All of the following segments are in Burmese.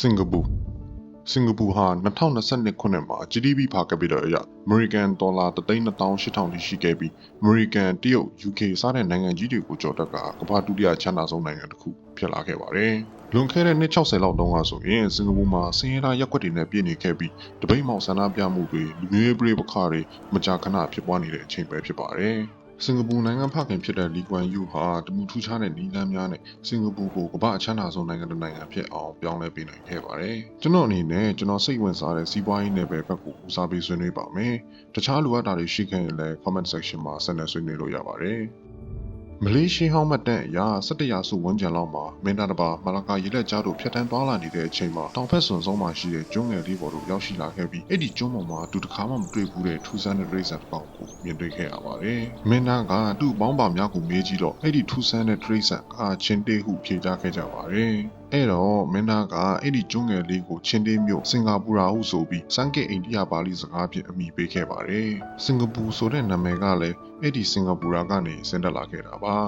စင်ကာပူစင်ကာပူဟာ2022ခုနှစ်မှာ GDP per capita အရ American Dollar 328,000တိရှိခဲ့ပြီး American တရုတ် UK စတဲ့နိုင်ငံကြီးတွေကိုကျော်တက်ကကမ္ဘာဒုတိယချမ်းသာဆုံးနိုင်ငံတစ်ခုဖြစ်လာခဲ့ပါတယ်။လွန်ခဲ့တဲ့နှစ်60လောက်တုန်းကဆိုရင်စင်ကာပူမှာဆင်းရဲသားရက်ွက်တွေနဲ့ပြည့်နေခဲ့ပြီးတပိတ်မောက်ဆန္ဒပြမှုတွေလူမျိုးရေးပြည်ပခါတွေမကြာခဏဖြစ်ပွားနေတဲ့အချိန်ပဲဖြစ်ပါတယ်။ စင်ကာပူနိုင်ငံဖခင်ဖြစ်တဲ့လီကွမ်ယူဟာတမူထူးခြားတဲ့နည်းလမ်းများနဲ့စင်ကာပူကိုကမ္ဘာအချမ်းသာဆုံးနိုင်ငံတစ်နိုင်ငံဖြစ်အောင်ပြောင်းလဲပေးနိုင်ခဲ့ပါတယ်။ကျွန်တော်အနေနဲ့ကျွန်တော်စိတ်ဝင်စားတဲ့စီးပွားရေးနယ်ပယ်ဘက်ကိုဦးစားပေးဆွေးနွေးပါမယ်။တခြားလိုအပ်တာတွေရှိခဲ့ရင်လည်း comment section မှာဆက်လက်ဆွေးနွေးလို့ရပါတယ်။ မလေးရှားဟောင်းမတ်တန့်အရာ17ရာစုဝန်းကျင်လောက်မှာမင်းသားတစ်ပါးမလာကာရေလက်ကြားတို့ဖြတ်တန်းသွားလာနေတဲ့အချိန်မှာတောင်ဖက်စွန်ဆုံးမှာရှိတဲ့ကျွန်းငယ်လေးပေါ်တို့ရောက်ရှိလာခဲ့ပြီးအဲ့ဒီကျွန်းပေါ်မှာသူတစ်ခါမှမတွေ့ဘူးတဲ့ထူးဆန်းတဲ့ဒရိတ်ဆန်တစ်ပေါက်ကိုမြင်တွေ့ခဲ့ရပါတယ်။မင်းသားကသူ့ပေါင်းပါများကိုမေးကြည့်တော့အဲ့ဒီထူးဆန်းတဲ့ဒရိတ်ဆန်ကချင်းတေးဟုဖြေကြားခဲ့ကြပါတယ်။ အဲ့တော့မင်းသားကအဲ့ဒီကျွန်းငယ်လေးကိုချင်းတေးမြို့စင်ကာပူရာဟုဆိုပြီးစန်ကစ်အိန္ဒိယပါဠိစကားဖြင့်အမည်ပေးခဲ့ပါတယ်။စင်ကာပူဆိုတဲ့နာမည်ကလည်းအဲ့ဒီစင်ကာပူရာကနေဆင်းသက်လာခဲ့တာပါ။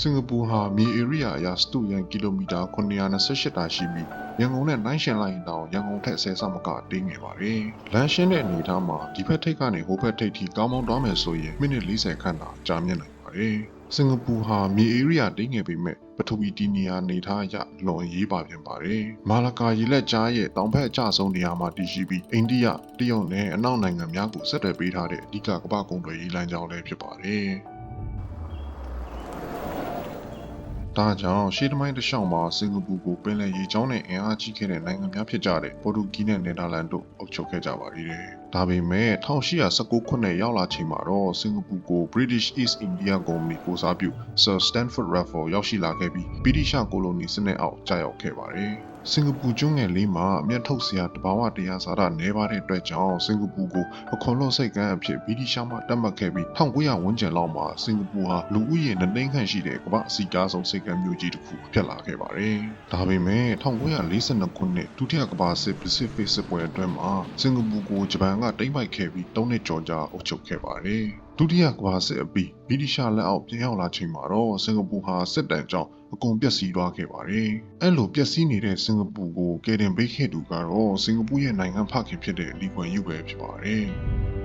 စင်ကာပူဟာမြေဧရိယာအရစတုရန်ကီလိုမီတာ928တာရှိပြီးရန်ကုန်နဲ့နိုင်ရှင်လိုက်တောင်ရန်ကုန်ထက်ဆယ်ဆမကတင်းငယ်ပါတယ်။လမ်းရှင်းတဲ့အနေအထားမှာဒီဘက်ထိပ်ကနေဟိုဘက်ထိပ်ထိကောင်းမောင်းသွားမယ်ဆိုရင်မိနစ်40ခန့်သာကြာမြင့်နိုင် ပါတယ်။စင်ကာပူဟာမြေဧရိယာတင်းငယ်ပေမဲ့ပထဝီဒီနေယာနေထားအရလွန်ရေးပါပြန်ပါတယ်။မာလကာရေလက်ကြားရဲ့တောင်ဘက်အကျဆုံးနေရာမှာတည်ရှိပြီးအိန္ဒိယတရုတ်နဲ့အနောက်နိုင်ငံများကိုဆက်သွယ်ပေးထားတဲ့အဓိကကမ္ဘာကုန်သွယ်ရေးလမ်းကြောင်းလည်းဖြစ်ပါတယ်။ဒါကြောင့်ရှေးတမိုင်းတစ်လျှောက်မှာစင်ကာပူကိုပင်လယ်ရေကြောင်းနဲ့အင်အားကြီးခဲ့တဲ့နိုင်ငံများဖြစ်ကြတဲ့ပေါ်တူဂီနဲ့နယ်သာလန်တို့အုပ်ချုပ်ခဲ့ကြပါသေးတယ်။ ဒါပေမဲ့1819ခုနှစ်ရောက်လာချိန်မှာတော့စင်ကာပူကို British East India Company ကိုစားပြု Sir Stanford Raffles ရောက်ရှိလာခဲ့ပြီးဗြိတိရှကိုလိုနီစနစ်အောက်ကြာရောက်ခဲ့ပါတယ်။ စင်ကာပူကျွန်းငယ်လေးမှာအမျက်ထုတ်စရာတဘာဝတရားစာရနဲပါတဲ့အတွက်ကြောင့်စင်ကာပူကိုအခွန်လွတ်စိတ်ကမ်းအဖြစ်ဗြိတိရှားမှတတ်မှတ်ခဲ့ပြီး1900ဝန်းကျင်လောက်မှာစင်ကာပူဟာလူဦးရေနှစ်သိန်းခန့်ရှိတဲ့ကမ္ဘာအစီအကားဆုံးစိတ်ကမ်းမြို့ကြီးတစ်ခုဖြစ်လာခဲ့ပါတယ်။ဒါပေမဲ့1942ခုနှစ်ဒုတိယကမ္ဘာစစ် Pacific စစ်ပွဲအတွင်းမှာစင်ကာပူကိုဂျပန်ကတိမ့်ပိုက်ခဲ့ပြီး၃နှစ်ကျော်ကြာအုပ်ချုပ်ခဲ့ပါတယ်။ဒုတိယကမ္ဘာစစ်အပြီးဗြိတိရှားလက်အောက်ပြန်ရောက်လာချိန်မှာတော့စင်ကာပူဟာစစ်တမ်းကြောင့်အကုန်ပျက်စီးသွားခဲ့ပါတယ်။အဲ့လိုပျက်စီးနေတဲ့စင်ကာပူကိုကယ်တင်ပေးခဲ့သူကတော့စင်ကာပူရဲ့နိုင်ငံဖခင်ဖြစ်တဲ့လီကွမ်ယူပဲဖြစ်ပါတယ်။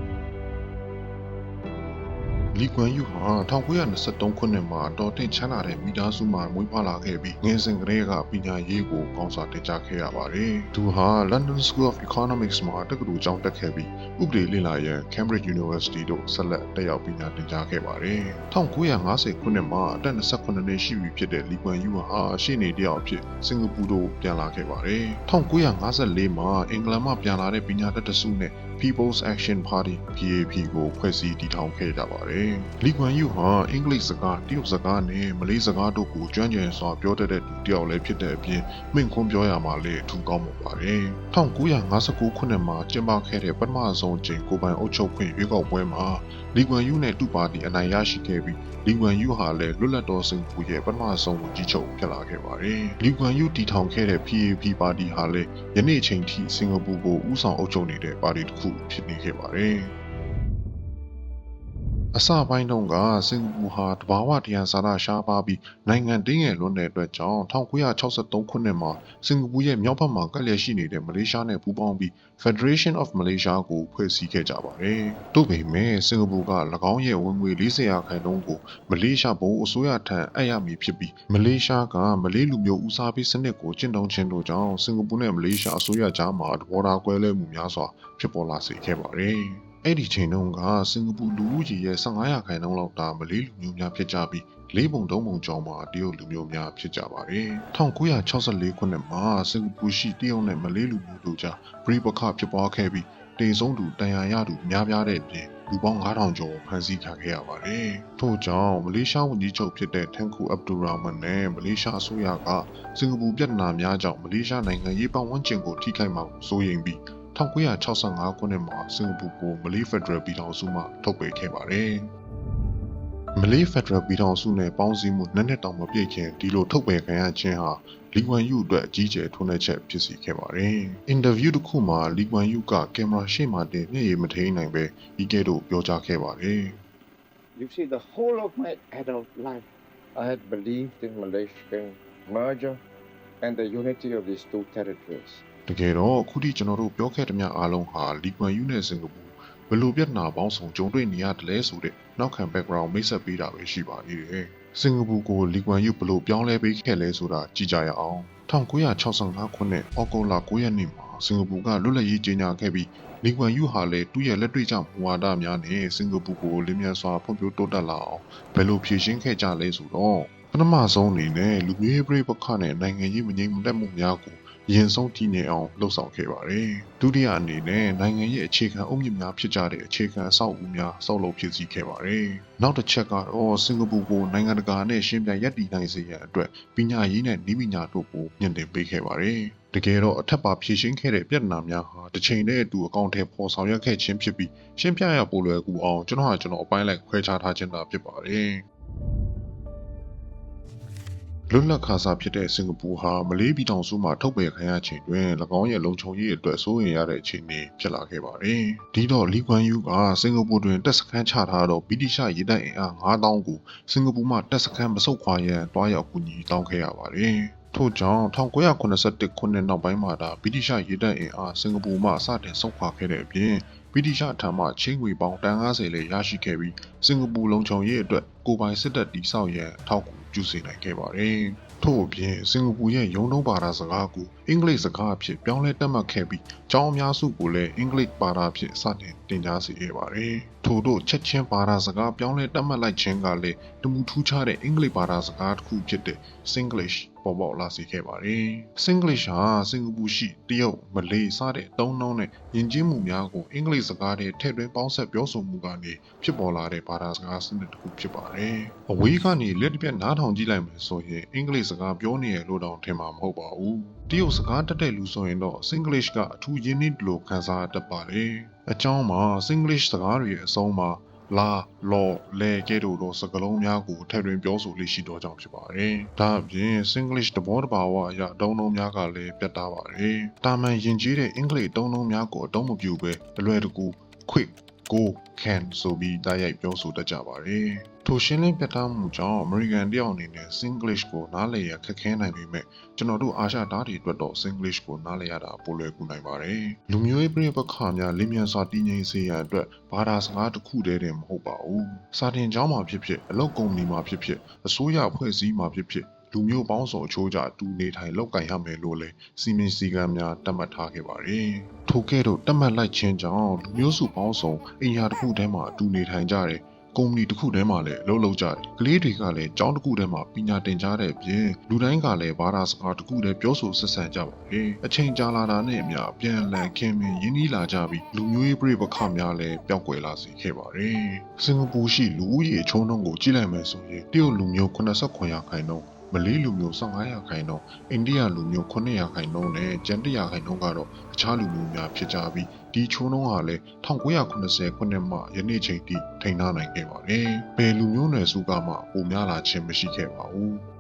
လီကွမ်ယူဟာ1923ခုနှစ်မှာတော်တင်ချမ်းသာတဲ့မိသားစုမှာမွေးဖွားလာခဲ့ပြီးငယ်စဉ်ကတည်းကပညာရေးကိုကောင်းစွာသင်ကြားခဲ့ရပါတယ်။သူဟာ London School of Economics မှာတက္ကသိုလ်ကျောင်းတက်ခဲ့ပြီးဥပဒေလေ့လာရန် Cambridge University တို့ဆက်လက်တက်ရောက်ပညာသင်ကြားခဲ့ပါတယ်။1950ခုနှစ်မှာအသက်28နှစ်ရှိပြီဖြစ်တဲ့လီကွမ်ယူဟာရှေ့နေတယောက်အဖြစ်စင်ကာပူတို့ပြန်လာခဲ့ပါတယ်။1954မှာအင်္ဂလန်မှပြန်လာတဲ့ပညာတတ်တစုနဲ့ People's Action Party PAP ကိုဖွဲ့စည်းတည်ထောင်ခဲ့ကြပါတယ်။လီကွမ်ယူဟာအင်္ဂလိပ်စကားတရုတ်စကားနဲ့မလေးစကားတို့ကိုကျွမ်းကျင်စွာပြောတတ်တဲ့သူတစ်ယောက်လည်းဖြစ်တဲ့အပြင်မိန့်ခွန်းပြောရမှာလည်းအထူးကောင်းပါပါတယ်။1959ခုနှစ်မှာကျင်းပခဲ့တဲ့ပထမဆုံးချိန်ကိုပိုင်အုပ်ချုပ်ခွင့်ရွေးကောက်ပွဲမှာလီကွမ်ယူနဲ့တူပါတီအနိုင်ရရှိခဲ့ပြီးလီကွမ်ယူဟာလည်းလွတ်လပ်တော်စင်ပူရဲ့ပထမဆုံးဝန်ကြီးချုပ်ဖြစ်လာခဲ့ပါတယ်။လီကွမ်ယူတည်ထောင်ခဲ့တဲ့ PAP ပါတီဟာလည်းယနေ့ချိန်ထိစင်ကာပူကိုဦးဆောင်အုပ်ချုပ်နေတဲ့ပါတီတစ်ခုဖြစ်နေခဲ့ပါတယ်။ အစပိုင်းတုန်းကစင်ကာပူဟာတဘာဝတရားစာရရှားပါပြီးနိုင်ငံတင်းငယ်လွန်းတဲ့အတွက်ကြောင့်1963ခုနှစ်မှာစင်ကာပူရဲ့မြောက်ဘက်မှာကပ်လျက်ရှိနေတဲ့မလေးရှားနဲ့ပူးပေါင်းပြီး Federation of Malaysia ကိုဖွဲ့စည်းခဲ့ကြပါတယ်။သို့ပေမဲ့စင်ကာပူက၎င်းရဲ့ဝင်ငွေ40ရာခိုင်နှုန်းကိုမလေးရှားဘုံအစိုးရထံအပ်ရမည်ဖြစ်ပြီးမလေးရှားကမလေးလူမျိုးဦးစားပေးစနစ်ကိုကျင့်သုံးခြင်းတို့ကြောင့်စင်ကာပူနဲ့မလေးရှားအစိုးရကြားမှာသဘောထားကွဲလွဲမှုများစွာဖြစ်ပေါ်လာစေခဲ့ပါတယ်။ အဲ့ဒီချိန်တုန်းကစင်ကာပူလူဦးရေရဲ့15ရာခိုင်နှုန်းလောက်တာမလေးလူမျိုးများဖြစ်ကြပြီးလေးပုံသုံးပုံကျော်မှာတရုတ်လူမျိုးများဖြစ်ကြပါတယ်1964ခုနှစ်မှာစင်ကာပူရှိတရုတ်နဲ့မလေးလူမျိုးတို့ကြားပြည်ပခဖြစ်ပွားခဲ့ပြီးတေဆုံးသူတန်ရာရသူများပြားတဲ့ပြင်လူပေါင်း9000ကျော်ဖမ်းဆီးခံခဲ့ရပါတယ်။ထို့ကြောင့်မလေးရှားဝန်ကြီးချုပ်ဖြစ်တဲ့ထန်ကူအဗ်ဒူရာမန်နဲ့မလေးရှားအစိုးရကစင်ကာပူပြည်နာများကြောင့်မလေးရှားနိုင်ငံရေးပတ်ဝန်းကျင်ကိုထိခိုက်မှာစိုးရိမ်ပြီး 1965ခုနှစ်မှာစင်ကာပူကိုမလေးဖက်ဒရယ်ပြည်ထောင်စုမှထုတ်ပယ်ခဲ့ပါတယ်။မလေးဖက်ဒရယ်ပြည်ထောင်စုနဲ့ပေါင်းစည်းမှုနှစ်နှစ်တောင်မပြည့်ခင်ဒီလိုထုတ်ပယ်ခံရခြင်းဟာလီကွန်ယူအတွက်အကြီးကျယ်ထွန်းတဲ့ချက်ဖြစ်စေခဲ့ပါတယ်။အင်တာဗျူးတစ်ခုမှာလီကွန်ယူကကင်မရာရှေ့မှာတင်မျက်ရည်မထိန်နိုင်ပဲဒီကဲ့သို့ပြောကြားခဲ့ပါတယ်။ You see, the whole of my adult life, I had believed in Malaysian merger and the unity of these two territories. တကယ်တော့အခုထိကျွန်တော်တို့ပြောခဲ့တဲ့များအားလုံးဟာလီကွမ်ယူနဲ့စင်ကာပူဘယ်လိုပြဿနာပေါင်းစုံကြုံတွေ့နေရတယ်လဲဆိုတဲ့နောက်ခံ background မိတ်ဆက်ပေးတာပဲရှိပါသေးတယ်။စင်ကာပူကိုလီကွမ်ယူဘယ်လိုပြောင်းလဲပေးခဲ့လဲဆိုတာကြည့်ကြရအောင်။1965ခုနှစ်ဩဂုတ်လ9ရက်နေ့မှာစင်ကာပူကလွတ်လပ်ရေးကြေညာခဲ့ပြီးလီကွမ်ယူဟာလည်းသူ့ရဲ့လက်တွေ့ကျမူဝါဒများနဲ့စင်ကာပူကိုလင်းမြန်စွာဖွံ့ဖြိုးတိုးတက်လာအောင်ဘယ်လိုဖြည့်ရှင်းခဲ့ကြလဲဆိုတော့ပထမဆုံးအနေနဲ့လူမျိုးရေးပြည်ပခနဲ့နိုင်ငံရေးမငြိမ်မသက်မှုများကို ရင်ဆုံးတည်နေအောင်လှုပ်ဆောင်ခဲ့ပါတယ်။ဒုတိယအနေနဲ့နိုင်ငံရဲ့အခြေခံအုတ်မြစ်များဖြစ်ကြတဲ့အခြေခံအဆောက်အဦများဆောက်လုပ်ဖြစ်စီခဲ့ပါတယ်။နောက်တစ်ချက်ကတော့စင်ကာပူကိုနိုင်ငံတကာနဲ့ရှင်းပြရပ်တည်နိုင်စေရန်အတွက်ပညာရေးနဲ့နည်းပညာတို့ကိုမြင့်တင်ပေးခဲ့ပါတယ်။တကယ်တော့အထက်ပါဖြည့်ရှင်းခဲ့တဲ့ပြဿနာများဟာတစ်ချိန်တည်းအတူအကောင့်ထဲပေါ်ဆောင်ရွက်ခဲ့ခြင်းဖြစ်ပြီးရှင်းပြရပိုလွယ်ကူအောင်ကျွန်တော်ဟာကျွန်တော်အပိုင်းလိုက်ခွဲခြားထားခြင်းသာဖြစ်ပါတယ်။ လွတ်လပ်ခါစားဖြစ်တဲ့စင်ကာပူဟာမလေးပြည်ထောင်စုမှထုတ်ပယ်ခံရချိန်တွင်၎င်းရဲ့လုံခြုံရေးအတွက်စိုးရိမ်ရတဲ့အခြေအနေဖြစ်လာခဲ့ပါတယ်။ဒီတော့လီကွမ်ယူကစင်ကာပူတွင်တပ်စခန်းချထားသောဗြိတိရှရေတပ်အင်အား9000ကိုစင်ကာပူမှတပ်စခန်းမဆုတ်ခွာရန်တွားရောက်ကူညီတောင်းခဲ့ရပါတယ်။ထို့ကြောင့်1981ခုနှစ်နောက်ပိုင်းမှာဒါဗြိတိရှရေတပ်အင်အားစင်ကာပူမှစတင်ဆုတ်ခွာခဲ့တဲ့အပြင်ဗြိတိရှထံမှချင်းငွေပေါင်းတန်90လည်းရရှိခဲ့ပြီးစင်ကာပူလုံခြုံရေးအတွက်ကိုယ်ပိုင်စစ်တပ်တည်ဆောက်ရန်အထောက်အကူ ပြုစေနိုင်ခဲ့ပါတယ်။ထို့အပြင်စင်ကာပူရဲ့ရုံးထုံးဘာသာစကားကိုအင်္ဂလိပ်စကားအဖြစ်ပြောင်းလဲတက်မှတ်ခဲ့ပြီးကျောင်းအများစုကိုလည်းအင်္ဂလိပ်ဘာသာအဖြစ်စတင်တင်ကြားစေခဲ့ပါတယ်။ထို့တို့ချက်ချင်းဘာသာစကားပြောင်းလဲတက်မှတ်လိုက်ခြင်းကလည်းတမူထူးခြားတဲ့အင်္ဂလိပ်ဘာသာစကားတစ်ခုဖြစ်တဲ့ Singlish ပေါ်ပေါက်လာစေခဲ့ပါတယ်။ Singlish ဟာစင်ကာပူရှိတရုတ်မလေးစတဲ့သုံးနှုန်းနဲ့ယဉ်ကျေးမှုများကိုအင်္ဂလိပ်စကားနဲ့ထည့်သွင်းပေါင်းဆက်ပြောဆိုမှုကနေဖြစ်ပေါ်လာတဲ့ဘာသာစကားစနစ်တစ်ခုဖြစ်ပါတယ်။အဝေးကနေလက်တစ်ပြက်နားထောင်ကြည့်လိုက်မယ်ဆိုရင်အင်္ဂလိပ်စကားပြောနေရလို့တောင်ထင်မှာမဟုတ်ပါဘူး။တရုတ်စကားတက်တဲ့လူဆိုရင်တော့ Singlish ကအထူးရင်းနှီးတယ်လို့ခန်းစားတတ်ပါတယ်။အကြောင်းမှာ Singlish စကားတွေရဲ့အဆုံးမှာ လာလော်လဲကဲ့သို့သောစကားလုံးများကိုထည့်သွင်းပြောဆိုလေးရှိသောကြောင့်ဖြစ်ပါတယ်။ဒါအပြင် Singlish တဘောတဘာဝအရအတုံးလုံးများကလည်းပြတ်သားပါတယ်။တာမန်ယဉ်ကျေးတဲ့အင်္ဂလိပ်အတုံးလုံးများကိုအတုံးမပြူပဲအလွယ်တကူ quick go can ဆိုပြီးတိုက်ရိုက်ပြောဆိုတတ်ကြပါတယ်။ ထိုရှင်းလင်းပြတ်သားမှုကြောင့် American တယောက်အနေနဲ့ Singlish ကိုနားလည်ရခက်ခဲနိုင်ပေမဲ့ကျွန်တော်တို့အာရှသားတွေအတွက်တော့ Singlish ကိုနားလည်ရတာပိုလွယ်ကူနိုင်ပါတယ်။လူမျိုးရေးပြည်ပခါများလင်းမြန်စွာတည်ငြိမ်စေရန်အတွက်ဘာသာစကားတစ်ခုတည်းတင်မဟုတ်ပါဘူး။စာတင်ကျောင်းမှာဖြစ်ဖြစ်အလုပ်ကုမ္ပဏီမှာဖြစ်ဖြစ်အစိုးရအဖွဲ့အစည်းမှာဖြစ်ဖြစ်လူမျိုးပေါင်းစုံအချိုးကျအတူနေထိုင်လောက်ကင်ရမယ်လို့လည်းစီမင်းစည်းကမ်းများတတ်မှတ်ထားခဲ့ပါတယ်။ထို့ကဲ့သို့တတ်မှတ်လိုက်ခြင်းကြောင့်လူမျိုးစုပေါင်းစုံအိမ်ယာတစ်ခုထဲမှာအတူနေထိုင်ကြတယ်။ ကုမ္ပဏီတစ်ခုထဲမှာလည်းအလုပ်လုပ်ကြတယ်။ကလေးတွေကလည်းကျောင်းတစ်ခုထဲမှာပညာသင်ကြားတဲ့အပြင်လူတိုင်းကလည်းဘာသာစကားတစ်ခုတည်းပြောဆိုဆက်ဆံကြပါတယ်။အချိန်ကြာလာတာနဲ့အမျှပြန်လည်ခင်မင်ရင်းနှီးလာကြပြီးလူမျိုးရေးပြည်ပခါများလည်းပျောက်ကွယ်လာစေခဲ့ပါတယ်။စင်ကာပူရှိလူဦးရေအချုံနှုန်းကိုကြည့်လိုက်မယ်ဆိုရင်တရုတ်လူမျိုး89ရာခိုင်နှုန်း မလေးလူမျိုး15ရာခိုင်နှုန်းအိန္ဒိယလူမျိုး9ရာခိုင်နှုန်းနဲ့ကျန်100ရာခိုင်နှုန်းကတော့အခြားလူမျိုးများဖြစ်ကြပြီးဒီချိုးနှုန်းဟာလည်း1990ခုနှစ်မှယနေ့ချိန်ထိထိန်းထားနိုင်ခဲ့ပါတယ်။ဘယ်လူမျိုးနယ်စုကမှပိုများလာခြင်းမရှိခဲ့ပါဘူး။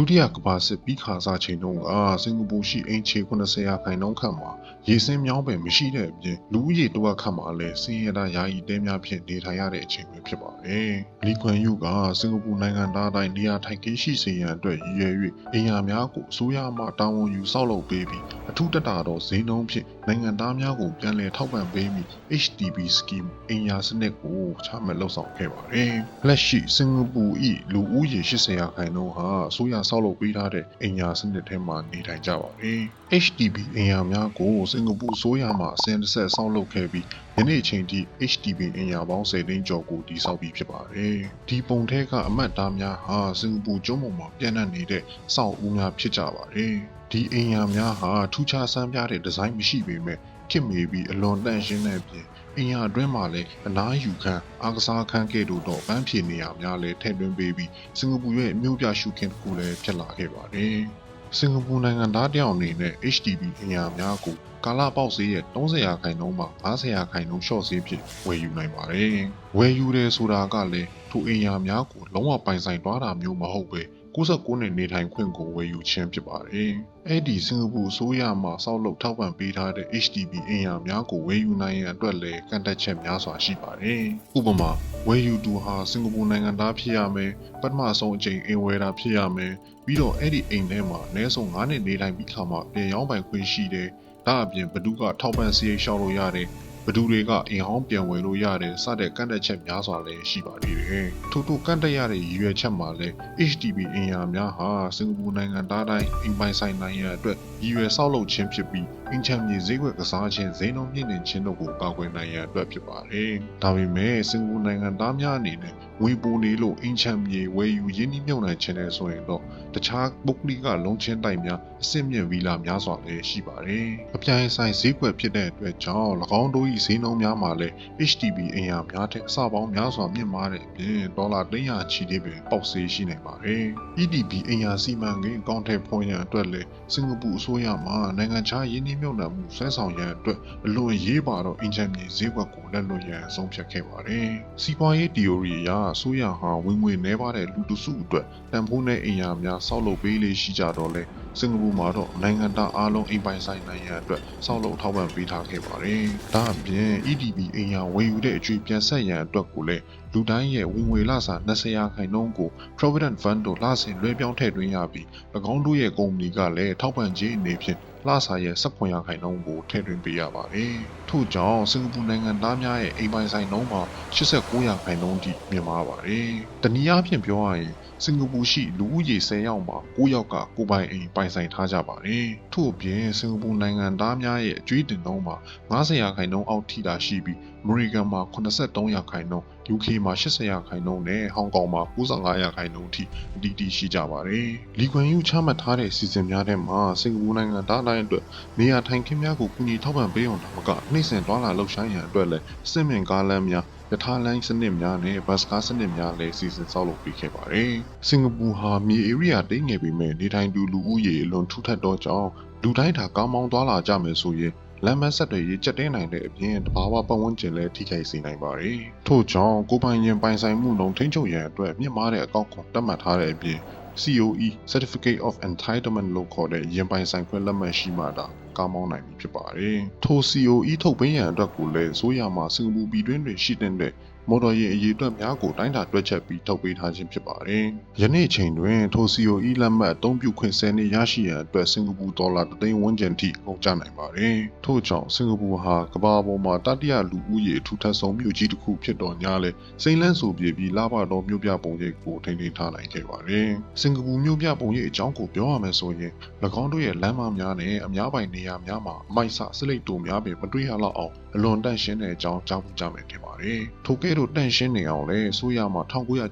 ဒုတိယကမ္ဘာစစ်ပြီးခါစားချိန်တုန်းကစင်ကာပူရှိအင်ချေ90ရာခိုင်နှုန်းခန့်မှာရေစင်းမြောင်းပင်မရှိတဲ့အပြင်လူဦးရေတစ်ဝက်ခန့်မှာလည်းဆင်းရဲသားယာယီတဲများဖြင့်နေထိုင်ရတဲ့အချိန်ပဲဖြစ်ပါတယ်။လီကွမ်ယူကစင်ကာပူနိုင်ငံသားတိုင်းနေရာထိုင်ခင်းရှိစေရန်အတွက်ရည်ရွယ်၍အင်ယာများကိုအစိုးရမှတာဝန်ယူဆောက်လုပ်ပေးပြီးအထူးတက်တာသောဈေးနှုန်းဖြင့်နိုင်ငံသားများကိုပြန်လည်ထောက်ပံ့ပေးပြီး HDB scheme အင်ယာစနစ်ကိုချမှတ်လှုပ်ဆောင်ခဲ့ပါတယ်။လက်ရှိစင်ကာပူ၏လူဦးရေ80ရာခိုင်နှုန်းဟာအစိုးရဆောက်လုပ်ပေးထားတဲ့အင်ယာစနစ်ထဲမှာနေထိုင်ကြပါတယ်။ HDB အင်ယာများကိုစင်ကာပူအစိုးရမှအစဉ်တစ်ဆက်ဆောက်လုပ်ခဲ့ပြီးယနေ့အချိန်ထိ HDB အင်ယာပေါင်း10သိန်းကျော်ကိုတည်ဆောက်ပြီးဖြစ်ပါတယ်။ဒီပုံထဲကအမတ်သားများဟာစင်ကာပူကျွန်းပေါ်မှာပြန့်နှံ့နေတဲ့စောက်ဦးများဖြစ်ကြပါတယ်။ဒီအင်ယာများဟာထူးခြားဆန်းပြတဲ့ဒီဇိုင်းမရှိပေမဲ့ခင်မေပြီးအလွန်တန့်ရှင်းတဲ့အပြင် အင်ယာအတွင်းမှာလည်းအနားယူခန်းအားကစားခန်းကဲ့သို့တော့ပန်းဖြေနေရာများလည်းထည့်သွင်းပေးပြီးစင်ကာပူရဲ့အမျိုးပြရှုခင်းတစ်ခုလည်းဖြစ်လာခဲ့ပါတယ်။စင်ကာပူနိုင်ငံသားတယောက်အနေနဲ့ HDB အင်ယာများကိုကကာလပေါက်ဈေးရဲ့30ရာခိုင်နှုန်းမှ50ရာခိုင်နှုန်းလျှော့ဈေးဖြင့်ဝယ်ယူနိုင်ပါတယ်။ဝယ်ယူတယ်ဆိုတာကလည်းထိုအိမ်ယာများကိုလုံးဝပိုင်ဆိုင်သွားတာမျိုးမဟုတ်ပဲ 69နှစ်နေထိုင်ခွင့်ကိုဝယ်ယူခြင်းဖြစ်ပါတယ်။အဲ့ဒီစင်ကာပူအစိုးရမှစောက်လုပ်ထောက်ပံ့ပေးထားတဲ့ HDB အိမ်ယာများကိုဝယ်ယူနိုင်ရန်အတွက်လည်းကန့်သတ်ချက်များစွာရှိပါတယ်။ဥပမာဝယ်ယူသူဟာစင်ကာပူနိုင်ငံသားဖြစ်ရမယ်။ပထမဆုံးအကြိမ်အိမ်ဝယ်တာဖြစ်ရမယ်။ပြီးတော့အဲ့ဒီအိမ်ထဲမှာအနည်းဆုံး9နှစ်နေထိုင်ပြီးခါမှပြန်ရောင်းပိုင်ခွင့်ရှိတယ်။ဒါအပြင်ဘဒုကထောက်ပံ့စရိတ်ရှောက်လို့ရတယ်။ ဘဒူတွေကအိမ်ဟောင်းပြန်ဝယ်လို့ရတယ်စတဲ့ကန့်တက်ချက်များစွာလည်းရှိပါသေးတယ်။ထို့ထို့ကန့်တက်ရတဲ့ရည်ရွယ်ချက်မှာလည်း HDB အင်ယာများဟာစင်ကာပူနိုင်ငံသားတိုင်းအိမ်ပိုင်ဆိုင်နိုင်ရန်အတွက်ရည်ရွယ်ဆောက်လုပ်ခြင်းဖြစ်ပြီး အင်ချမ်းမြေဈေးကွက်ကစားခြင်းဈေးနှုန်းမြင့်တင်ခြင်းတို့ကိုကာကွယ်နိုင်ရန်အတွက်ဖြစ်ပါတယ်။ဒါပေမဲ့စင်ကာပူနိုင်ငံသားများအနေနဲ့ငွေပိုနေလို့အင်ချမ်းမြေဝယ်ယူရင်းနှီးမြှုပ်နှံခြင်းနဲ့ဆိုရင်တော့တခြားပုဂ္ဂလိကလုံချင်းတိုင်များအဆင့်မြင့်ဗီလာများစွာလည်းရှိပါတယ်။အပြိုင်ဆိုင်ဈေးကွက်ဖြစ်တဲ့အတွက်ကြောင့်၎င်းတို့၏ဈေးနှုန်းများမှာလည်း HDB အင်ယာများတဲ့အစပေါင်းများစွာမြင့်မားတဲ့အပြင်ဒေါ်လာ300ချီတဲ့ပင်ပေါက်ဈေးရှိနိုင်ပါတယ်။ EDB အင်ယာစီမံကိန်းအကောင့်ထဲဖွင့်ရန်အတွက်လည်းစင်ကာပူအစိုးရမှနိုင်ငံခြားရင်းနှီးမြှုပ်နှံမှုဆွဲဆောင်ရန်အတွက်အလွန်အရေးပါတော့အင်ဂျင်မြေဈေးကွက်ကိုလက်လွတ်ရန်ဆုံးဖြတ်ခဲ့ပါတယ်။စီးပွားရေး theory အရအစိုးရဟာဝင်ငွေနှဲပါတဲ့လူတစုအတွက်တန်ဖိုးနဲ့အင်ယာများဆောက်လုပ်ပေးလေးရှိကြတော့လဲစင်ကာပူမှာတော့နိုင်ငံသားအားလုံးအိမ်ပိုင်ဆိုင်နိုင်ရန်အတွက်ဆောက်လုပ်ထောက်ပံ့ပေးထားခဲ့ပါတယ်။ဒါအပြင် EDB အင်ယာဝယ်ယူတဲ့အကျွေးပြန်ဆက်ရန်အတွက်ကိုလည်းလူတိုင်းရဲ့ဝင်ငွေလစာ20ရာခိုင်နှုန်းကို Provident Fund တို့လစဉ်လွှဲပြောင်းထည့်သွင်းရပြီး၎င်းတို့ရဲ့ကုမ္ပဏီကလည်းထောက်ပံ့ခြင်းအနေဖြင့် လစာရဲ့18ရာခိုင်နှုန်းကိုထည့်သွင်းပေးရပါတယ်။ထို့ကြောင့်စင်ကာပူနိုင်ငံသားများရဲ့အိမ်ပိုင်ဆိုင်နှုန်းမှာ89ရာခိုင်နှုန်းထိမြင့်မားပါတယ်။တနည်းအားဖြင့်ပြောရရင်စင်ကာပူရှိလူဦးရေ10ယောက်မှာ9ယောက်ကကိုယ်ပိုင်အိမ်ပိုင်ဆိုင်ထားကြပါတယ်။ထို့အပြင်စင်ကာပူနိုင်ငံသားများရဲ့အကျွေးတင်နှုန်းမှာ90ရာခိုင်နှုန်းအောက်ထိတာရှိပြီးအမေရိကန်မှာ83ရာခိုင်နှုန်း UK မှာ80ရာခိုင်နှုန်းနဲ့ဟောင်ကောင်မှာ95ရာခိုင်နှုန်းထိအတီးတီးရှိကြပါတယ်။လီကွန်ယူချမှတ်ထားတဲ့စီစဉ်များထဲမှာစင်ကာပူနိုင်ငံသားတိုင်းအတွက်နေရာထိုင်ခင်းများကိုကူညီထောက်ပံ့ပေးအောင်ဒါမှကနှိမ့်စင်သွားလာလှုပ်ရှားရန်အတွက်လည်းစစ်မင်ကားလမ်းများယထာလိုင်းစနစ်များနဲ့ဘတ်စကားစနစ်များလည်းစီစဉ်ဆောက်လုပ်ပေးခဲ့ပါတယ်။စင်ကာပူဟာမြေ area တိတ်ငယ်ပေမဲ့နေထိုင်သူလူဦးရေအလွန်ထူထပ်သောကြောင့်လူတိုင်းသာကောင်းမောင်းသွားလာကြမယ်ဆိုရင် လမ်းမဆက်တွေရေးချက်တင်းနိုင်တဲ့အပြင်တဘာဝပတ်ဝန်းကျင်လည်းထိခိုက်စေနိုင်ပါတယ်။ထို့ကြောင့်ကိုပိုင်ရင်ပိုင်ဆိုင်မှုနှုန်းထိန်းချုပ်ရန်အတွက်မြင့်မားတဲ့အကောက်ခွန်တတ်မှတ်ထားတဲ့အပြင် COE Certificate of Entitlement လို့ခေါ်တဲ့ရင်ပိုင်ဆိုင်ခွင့်လက်မှတ်ရှိမှသာကားမောင်းနိုင်ပြီဖြစ်ပါတယ်။ထို COE ထုတ်ပေးရန်အတွက်ကိုလည်းဆိုရမှာစင်ကာပူပြည်တွင်းတွင်ရှိတဲ့ မော်တော်ယာဉ်အရေးအတွက်များကိုတိုင်းတာတွက်ချက်ပြီးထုတ်ပေးထားခြင်းဖြစ်ပါတယ်။ယနေ့ချိန်တွင်ထို COE လက်မှတ်အသုံးပြုခွင့်10နှစ်ရရှိရန်အတွက်စင်ကာပူဒေါ်လာ3သိန်းဝန်းကျင်ထိကုန်ကျနိုင်ပါတယ်။ထို့ကြောင့်စင်ကာပူဟာကမ္ဘာပေါ်မှာတတိယလူဦးရေအထူးထပ်ဆုံးမြို့ကြီးတစ်ခုဖြစ်တော်ညာလဲစိန်လန်းဆိုပြေပြီးလာဘတော်မြို့ပြပုံရိပ်ကိုထိန်းသိမ်းထားနိုင်ခဲ့ပါတယ်။စင်ကာပူမြို့ပြပုံရိပ်အကြောင်းကိုပြောရမယ်ဆိုရင်၎င်းတို့ရဲ့လမ်းမများနဲ့အများပိုင်နေရာများမှာအမိုက်ဆစလိတ်တူများပင်မတွေ့ရတော့အောင်အလွန်တန့်ရှင်းတဲ့အကြောင်းကြားမှုကြမယ်ထင်ပါတယ်။ထိုကဲ့သို့တန့်ရှင်းနေအောင်လဲဆိုရမှာ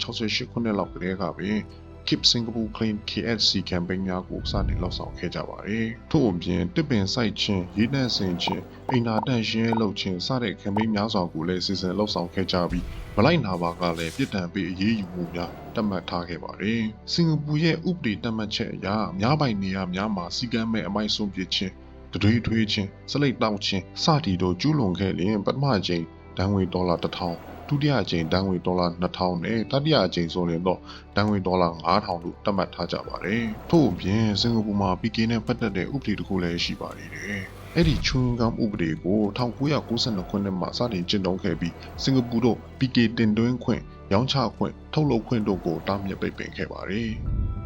1968ခုနှစ်လောက်ကတည်းကပင် Keep Singapore Clean KSC campaign များကိုစတင်လှုပ်ဆောင်ခဲ့ကြပါတယ်။ထို့အပြင်တစ်ပင်စိုက်ခြင်း၊ရေးနှံ့စင်ခြင်း၊အိမ်နာတန့်ရှင်းရေးလုပ်ခြင်းစတဲ့ campaign များစွာကိုလည်းစီစဉ်လှုပ်ဆောင်ခဲ့ကြပြီးမလိုက်နာပါကလည်းပြစ်ဒဏ်ပေးအရေးယူမှုများတတ်မှတ်ထားခဲ့ပါတယ်။စင်ကာပူရဲ့ဥပဒေတတ်မှတ်ချက်အရအများပိုင်နေရာများမှာစီကံမဲ့အမိုက်ဆုံးပစ်ခြင်းတတွေးထွေးခြင်းစလိတ်တောက်ခြင်းစသည်တို့ကျူးလွန်ခဲ့လျင်ပထမကြိမ်ဒဏ်ငွေဒေါ်လာ1000 ဒုတိယအကြိမ်တန်ငွေဒေါ်လာ2000နဲ့တတိယအကြိမ်ဆိုရင်တော့တန်ငွေဒေါ်လာ9000လို့သတ်မှတ်ထားကြပါတယ်။ထို့အပြင်စင်ကာပူမှာ PK နဲ့ပတ်သက်တဲ့ဥပဒေတစ်ခုလည်းရှိပါသေးတယ်။အဲ့ဒီချွန်းကမ်ဥပဒေကို1992ခုနှစ်မှာစတင်ကျင့်သုံးခဲ့ပြီးစင်ကာပူတို့ PK တင်သွင်းခွင့်ရောင်းချခွင့်ထုတ်လုပ်ခွင့်တို့ကိုတားမြစ်ပိတ်ပင်ခဲ့ပါတယ်။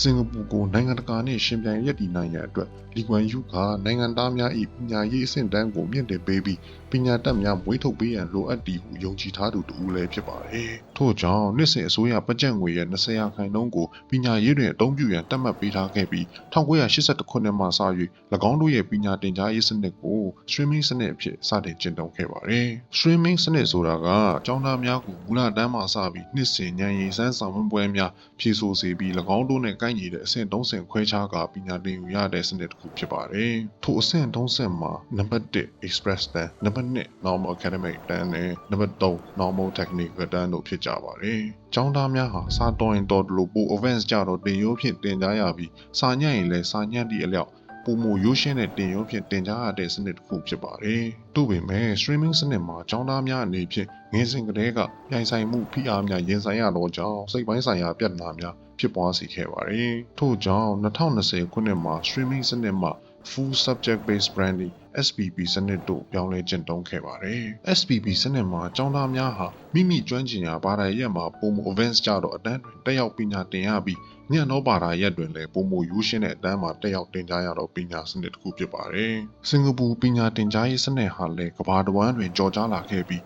စင်ကာပူကိုနိုင်ငံတကာနဲ့ရှင်ပြိုင်ရည်တည်နိုင်ရန်အတွက်လီကွမ်ယူကနိုင်ငံသားများ၏ပညာရေးအဆင့်တန်းကိုမြင့်တင်ပေးပြီးပညာတတ်များမွေးထုတ်ပေးရန်လိုအပ်သည်ဟုယုံကြည်ထားသူတူလည်းဖြစ်ပါတယ်။ထို့ကြောင့်နှစ်စဉ်အစိုးရပတ်ကြံငွေရဲ့20ရာခိုင်နှုန်းကိုပညာရေးတွင်အသုံးပြုရန်တတ်မှတ်ပေးထားခဲ့ပြီး1982ခုနှစ်မှစ၍၎င်းတို့ရဲ့ပညာသင်ကြားရေးစနစ်ကို streaming စနစ်အဖြစ်စတင်ကျင့်သုံးခဲ့ပါတယ်။ streaming စနစ်ဆိုတာကကျောင်းသားများကိုမူလတန်းမှစပြီးနှစ်စဉ်ဉာဏ်ရည်စမ်းဆောင်မှုပွဲများဖြည့်ဆို့စေပြီး၎င်းတို့နဲ့ကိုက်ညီတဲ့အဆင့်3ဆင့်ခွဲခြားကာပညာသင်ယူရတဲ့စနစ်တစ်ခုဖြစ်ပါတယ်။ထို့အဆင့်3ဆင့်မှာနံပါတ်1 express တန်းနံပါတ်နံပါတ်1 normal academic တန်းနဲ့နံပါတ်3 normal technical တန်းတို့ဖြစ်ကြပါတယ်။ကျောင်းသားများဟာစာတော်ရင်တော်လို့ပို advance ကြတော့တင်ရိုးဖြင့်တင်ကြားရပြီးစာညံ့ရင်လည်းစာညံ့သည့်အလျောက်ပုံမရိုးရှင်းတဲ့တင်ရိုးဖြင့်တင်ကြားရတဲ့စနစ်တစ်ခုဖြစ်ပါတယ်။သို့ပေမဲ့ streaming စနစ်မှာကျောင်းသားများအနေဖြင့်ငင်းစင်ကလေးကပြိုင်ဆိုင်မှုဖိအားများရင်ဆိုင်ရတော့ကြောင်းစိတ်ပိုင်းဆိုင်ရာပြဿနာများဖြစ်ပွားစေခဲ့ပါတယ်။ထို့ကြောင့်2020ခုနှစ်မှာ streaming စနစ်မှာ full subject based branding SPB စနစ်တို့ပြောင်းလဲကျင့်သုံးခဲ့ပါတယ်။ SPB စနစ်မှာကျောင်းသားများဟာမိမိကျွမ်းကျင်ရာဘာသာရပ်မှာပုံမ events ကြတော့အတန်းတွင်တက်ရောက်ပညာသင်ရပြီးညနောဘာသာရပ်တွင်လည်းပုံမယူရှင်းတဲ့အတန်းမှာတက်ရောက်တင်ကြားရတော့ပညာစနစ်တစ်ခုဖြစ်ပါတယ်။စင်ကာပူပညာတင်ကြားရေးစနစ်ဟာလည်းကမ္ဘာတစ်ဝန်းတွင်ကြော်ကြားလာခဲ့ပြီး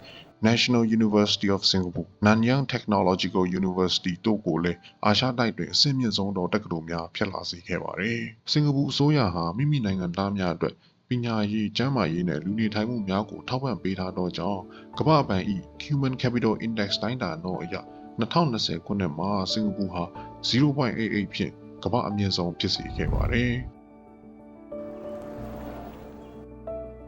National University of Singapore, Nanyang Technological University တို့ကိုလည်း အာရှတိုက်တွင် အဆင့်မြင့်ဆုံးသော တက္ကသိုလ်များ ဖြစ်လာစေခဲ့ပါတယ်။စင်ကာပူအစိုးရဟာ မိမိနိုင်ငံသားများအတွက် ပညာရေး၊ကျန်းမာရေးနဲ့လူနေထိုင်မှုများကို ထောက်ပံ့ပေးထားသောကြောင့် ကမ္ဘာ့ဘဏ်၏ Human Capital Index တိုင်းတာနှုန်းအရ2020ခုနှစ်မှာ စင်ကာပူဟာ 0.88 ဖြင့် ကမ္ဘာအမြင့်ဆုံး ဖြစ်စေခဲ့ပါတယ်။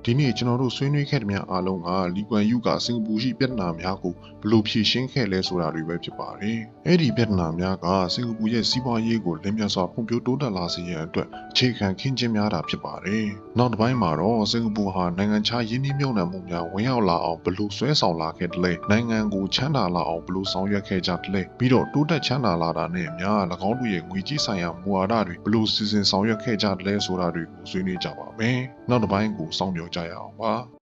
ဒီနေ့ကျွန်တော်တို့ဆွေးနွေးခဲ့တဲ့များအားလုံးကလီကွမ်ယူကစင်ကာပူရှိပြဿနာများကိုဘယ်လိုဖြေရှင်းခဲ့လဲဆိုတာတွေပဲဖြစ်ပါတယ်။အဲ့ဒီပြဿနာများကစင်ကာပူရဲ့စီးပွားရေးကိုလင်းမြန်စွာဖွံ့ဖြိုးတိုးတက်လာစေရန်အတွက်အခြေခံခင်းကျင်းများတာဖြစ်ပါတယ်။နောက်တစ်ပိုင်းမှာတော့စင်ကာပူဟာနိုင်ငံခြားယင်းနှိမ့်မြုံနှံမှုများဝင်ရောက်လာအောင်ဘယ်လိုဆွဲဆောင်လာခဲ့တယ်လဲ။နိုင်ငံကိုချမ်းသာလာအောင်ဘယ်လိုဆောင်ရွက်ခဲ့ကြတယ်လဲ။ပြီးတော့တိုးတက်ချမ်းသာလာတာနဲ့အများ၎င်းတို့ရဲ့ငွေကြီးဆိုင်ရာမူဝါဒတွေဘယ်လိုစီစဉ်ဆောင်ရွက်ခဲ့ကြတယ်လဲဆိုတာတွေကိုဆွေးနွေးကြပါမယ်။နောက်တစ်ပိုင်းကိုစောင့်မျှော်ကြရအောင်ပါ။